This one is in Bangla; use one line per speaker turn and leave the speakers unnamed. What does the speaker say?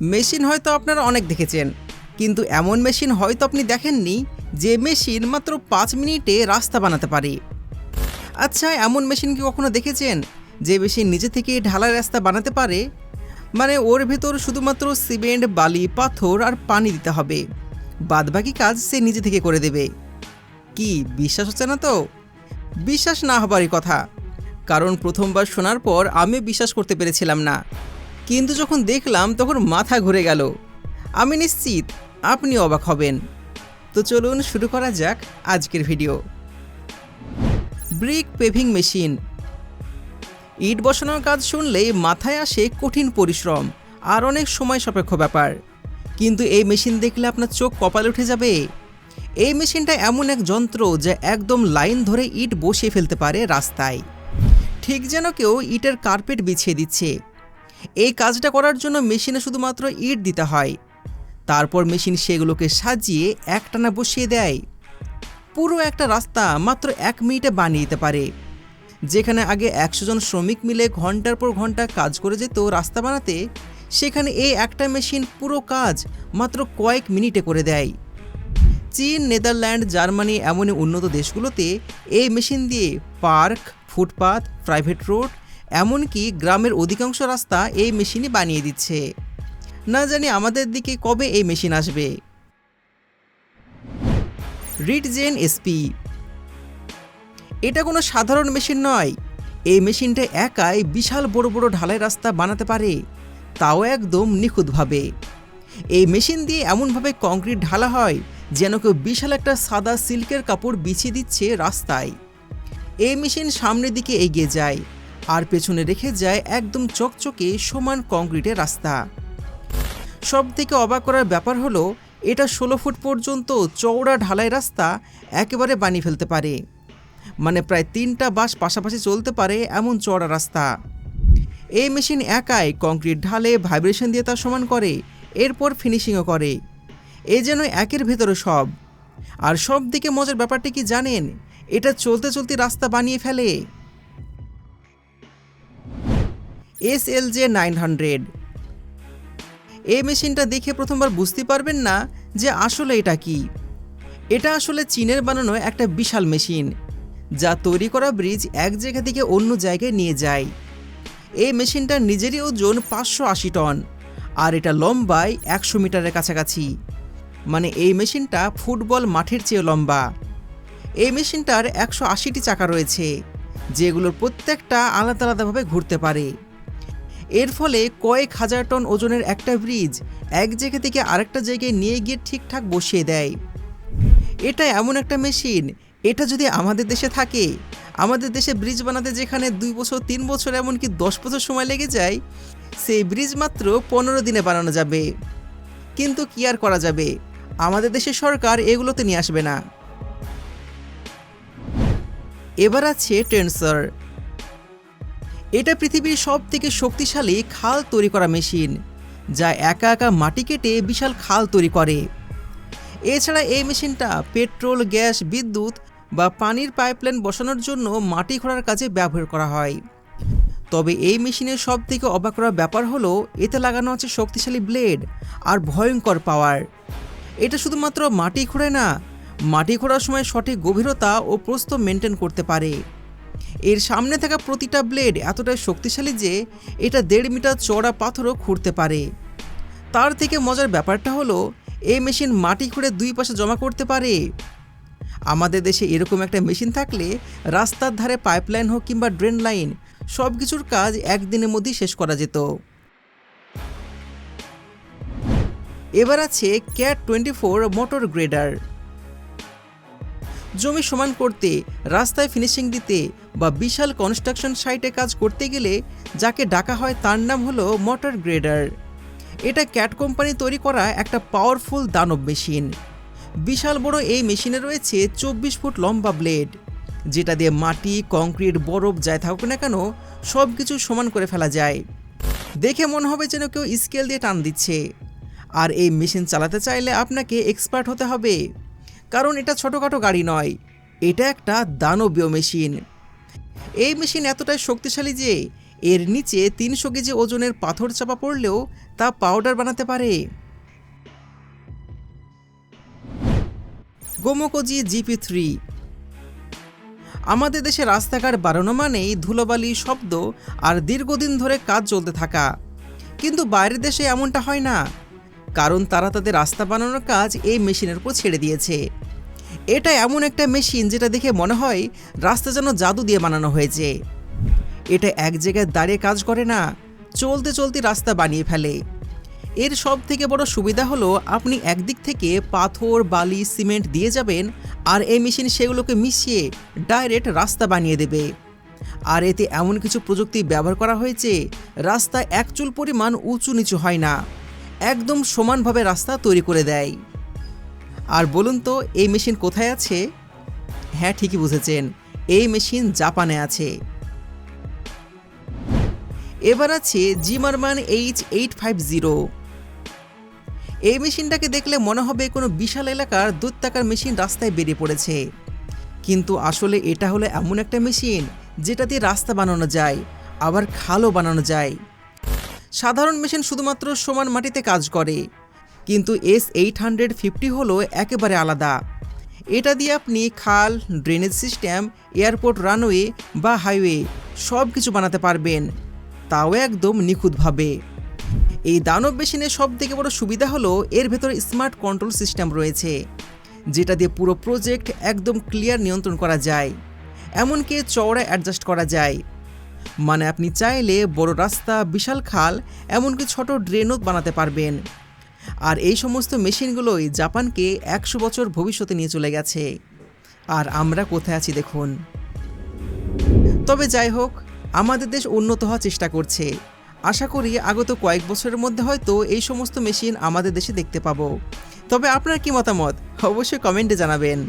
মেশিন হয়তো আপনারা অনেক দেখেছেন, কিন্তু এমন মেশিন হয়তো আপনি দেখেননি যে মেশিন মাত্র পাঁচ মিনিটে রাস্তা বানাতে পারে। আচ্ছা এমন মেশিন কি কখনো দেখেছেন যে মেশিন নিজে থেকে ঢালাই রাস্তা বানাতে পারে? মানে ওর ভেতর শুধুমাত্র সিমেন্ট, বালি, পাথর আর পানি দিতে হবে। বাদবাকি কাজ সে নিজে থেকে করে দেবে। কি, বিশ্বাস হচ্ছে না তো? বিশ্বাস না হবারই কথা। কারণ প্রথমবার শোনার পর আমি বিশ্বাস করতে পেরেছিলাম না। কিন্তু যখন দেখলাম তখন মাথা ঘুরে গেল। আমি নিশ্চিত আপনি অবাক হবেন। তো চলুন শুরু করা যাক আজকের ভিডিও। Brick paving machine. ইট বসানোর কাজ শুনলেই মাথায় আসে কঠিন পরিশ্রম আর অনেক সময় সাপেক্ষ ব্যাপার। কিন্তু এই মেশিন দেখলে আপনার চোখ কপাল উঠে যাবে। এই মেশিনটা এমন এক যন্ত্র যা একদম লাইন ধরে ইট বসিয়ে ফেলতে পারে রাস্তায়। ঠিক যেন কেউ ইটের কার্পেট বিছিয়ে দিচ্ছে। এই কাজটা করার জন্য মেশিনে শুধুমাত্র ইট দিতে হয়। তারপর মেশিন সেগুলোকে সাজিয়ে একটানা বসিয়ে দেয়। পুরো একটা রাস্তা মাত্র এক মিনিটে বানিয়ে দিতে পারে। যেখানে আগে একশো জন শ্রমিক মিলে ঘণ্টার পর ঘণ্টা কাজ করে যেত রাস্তা বানাতে, সেখানে এই একটা মেশিন পুরো কাজ মাত্র কয়েক মিনিটে করে দেয়। চীন, নেদারল্যান্ড, জার্মানি এমনই উন্নত দেশগুলোতে এই মেশিন দিয়ে পার্ক ফুটপাথ প্রাইভেট রোড এমনকি গ্রামের অধিকাংশ রাস্তা এই মেশিনই বানিয়ে দিচ্ছে। না জানি আমাদের দিকে কবে এই মেশিন আসবে। Wirtgen SP. এটা কোনো সাধারণ মেশিন নয়। এই মেশিনটা একাই বিশাল বড় বড় ঢালাই রাস্তা বানাতে পারে। তাও একদম নিখুঁতভাবে। এই মেশিন দিয়ে এমনভাবে কংক্রিট ঢালা হয় যেন কেউ বিশাল একটা সাদা সিল্কের কাপড় বিছিয়ে দিচ্ছে রাস্তায়। এই মেশিন সামনের দিকে এগিয়ে যায়। আর পেছনে রেখে যায় একদম চকচকে সমান কংক্রিটের রাস্তা। সব থেকে অবাক করার ব্যাপার হলো, এটা ষোলো ফুট পর্যন্ত চওড়া ঢালাই রাস্তা একেবারে বানিয়ে ফেলতে পারে। মানে প্রায় তিনটা বাস পাশাপাশি চলতে পারে এমন চওড়া রাস্তা। এই মেশিন একাই কংক্রিট ঢালে ভাইব্রেশন দিয়ে তা সমান করে, এরপর ফিনিশিংও করে। এ যেন একের ভেতরে সব। আর সব দিকে মজার ব্যাপারটা কি জানেন? এটা চলতে চলতে রাস্তা বানিয়ে ফেলে। S L J nine hundred. এই মেশিনটা দেখে প্রথমবার বুঝতে পারবেন না যে আসলে এটা কি। এটা আসলে চীনের বানানো একটা বিশাল মেশিন, যা তৈরি করা ব্রিজ এক জায়গা থেকে অন্য জায়গায় নিয়ে যায়। এই মেশিনটার নিজেরই ওজন পাঁচশো আশি টন, আর এটা লম্বায় একশো মিটারের কাছাকাছি। মানে এই মেশিনটা ফুটবল মাঠের চেয়ে লম্বা। এই মেশিনটার একশো আশিটি চাকা রয়েছে, যেগুলোর প্রত্যেকটা আলাদা আলাদাভাবে ঘুরতে পারে। এর ফলে কয়েক হাজার টন ওজনের একটা ব্রিজ এক জায়গা থেকে আরেকটা জায়গায় নিয়ে গিয়ে ঠিকঠাক বসিয়ে দেয়। এটা এমন একটা মেশিন, এটা যদি আমাদের দেশে থাকে, আমাদের দেশে ব্রিজ বানাতে যেখানে দুই বছর, তিন বছর, এমনকি দশ বছর সময় লেগে যায়, সেই ব্রিজ মাত্র পনেরো দিনে বানানো যাবে। কিন্তু কি আর করা যাবে? আমাদের দেশের সরকার এগুলোতে নিয়ে আসবে না। এবার আছে টেন্সর। এটা পৃথিবীর সব থেকে শক্তিশালী খাল তৈরি করা মেশিন, যা একা একা মাটি কেটে বিশাল খাল তৈরি করে। এছাড়া এই মেশিনটা পেট্রোল, গ্যাস, বিদ্যুৎ বা পানির পাইপলাইন বসানোর জন্য মাটি খোঁড়ার কাজে ব্যবহার করা হয়। তবে এই মেশিনের সব থেকে অবাক করার ব্যাপার হলো, এতে লাগানো আছে শক্তিশালী ব্লেড আর ভয়ঙ্কর পাওয়ার। এটা শুধুমাত্র মাটি খোঁড়ে না, মাটি খোঁড়ার সময় সঠিক গভীরতা ও প্রস্থ মেনটেন করতে পারে। এর সামনে থাকা প্রতিটা ব্লেড এতটাই শক্তিশালী যে এটা দেড় মিটার চওড়া পাথরও খুঁড়তে পারে। তার থেকে মজার ব্যাপারটা হলো, এই মেশিন মাটি খুঁড়ে দুই পাশে জমা করতে পারে। আমাদের দেশে এরকম একটা মেশিন থাকলে রাস্তার ধারে পাইপলাইন হোক কিংবা ড্রেন লাইন সব কিছুর কাজ একদিনের মধ্যেই শেষ করা যেত। এবার আছে Cat twenty four motor grader জমি সমান করতে, রাস্তায় ফিনিশিং দিতে বা বিশাল কনস্ট্রাকশন সাইটে কাজ করতে গেলে যাকে ডাকা হয় তার নাম হলো মোটর গ্রেডার এটা ক্যাট কোম্পানি তৈরি করা একটা পাওয়ারফুল দানব মেশিন বিশাল বড় এই মেশিনে রয়েছে চব্বিশ ফুট লম্বা ব্লেড যেটা দিয়ে মাটি কংক্রিট বরফ যায় থাকুক না কেন সব কিছু সমান করে ফেলা যায়। দেখে মনে হবে যেন কেউ স্কেল দিয়ে টান দিচ্ছে। আর এই মেশিন চালাতে চাইলে আপনাকে এক্সপার্ট হতে হবে। কারণ এটা ছোটোখাটো গাড়ি নয়। এটা একটা দানবীয় মেশিন। এই মেশিন এতটাই শক্তিশালী যে এর নিচে তিনশো কেজি ওজনের পাথর চাপা পড়লেও তা পাউডার বানাতে পারে। Gomaco GP three. আমাদের দেশে রাস্তাঘাট বাড়ানো মানেই ধুলোবালি, শব্দ আর দীর্ঘদিন ধরে কাজ চলতে থাকা। কিন্তু বাইরের দেশে এমনটা হয় না। কারণ তারা তাদের রাস্তা বানানোর কাজ এই মেশিনের উপর ছেড়ে দিয়েছে। এটা এমন একটা মেশিন যেটা দেখে মনে হয় রাস্তা যেন জাদু দিয়ে বানানো হয়েছে। এটা এক জায়গায় দাঁড়িয়ে কাজ করে না, চলতে চলতে রাস্তা বানিয়ে ফেলে। এর সব থেকে বড় সুবিধা হলো আপনি একদিক থেকে পাথর, বালি, সিমেন্ট দিয়ে যাবেন আর এই মেশিন সেগুলোকে মিশিয়ে ডাইরেক্ট রাস্তা বানিয়ে দেবে। আর এতে এমন কিছু প্রযুক্তি ব্যবহার করা হয়েছে রাস্তা একচুল পরিমাণ উঁচু নিচু হয় না, একদম সমানভাবে রাস্তা তৈরি করে দেয়। আর বলুন তো, এই মেশিন কোথায় আছে? হ্যাঁ ঠিকই বুঝেছেন, এই মেশিন জাপানে আছে। এবার আছে Zimmerman H eight five zero. এই মেশিনটাকে দেখলে মনে হবে কোনো বিশাল এলাকার দৈত্যাকার মেশিন রাস্তায় বেরিয়ে পড়েছে। কিন্তু আসলে এটা হলো এমন একটা মেশিন যেটা দিয়ে রাস্তা বানানো যায়, আবার খালও বানানো যায়। সাধারণ মেশিন শুধুমাত্র সমান মাটিতে কাজ করে। কিন্তু এস এইট হান্ড্রেড ফিফটি হলো একেবারে আলাদা। এটা দিয়ে আপনি খাল ড্রেনেজ সিস্টেম এয়ারপোর্ট রানওয়ে বা হাইওয়ে সব কিছু বানাতে পারবেন। তাও একদম নিখুঁতভাবে। এই দানব মেশিনের সব থেকে বড় সুবিধা হলো এর ভেতরে স্মার্ট কন্ট্রোল সিস্টেম রয়েছে, যেটা দিয়ে পুরো প্রজেক্ট একদম ক্লিয়ার নিয়ন্ত্রণ করা যায়। এমনকি চওড়া অ্যাডজাস্ট করা যায়। মানে আপনি চাইলে বড় রাস্তা, বিশাল খাল, এমনকি ছোট ড্রেনও বানাতে পারবেন। আর এই সমস্ত মেশিনগুলোই জাপানকে একশো বছর ভবিষ্যতে নিয়ে চলে গেছে। আর আমরা কোথায় আছি দেখুন। তবে যাই হোক, আমাদের দেশ উন্নত হওয়ার চেষ্টা করছে। আশা করি আগত কয়েক বছরের মধ্যে হয়তো এই সমস্ত মেশিন আমাদের দেশে দেখতে পাবো। তবে আপনার কি মতামত? অবশ্যই কমেন্টে জানাবেন।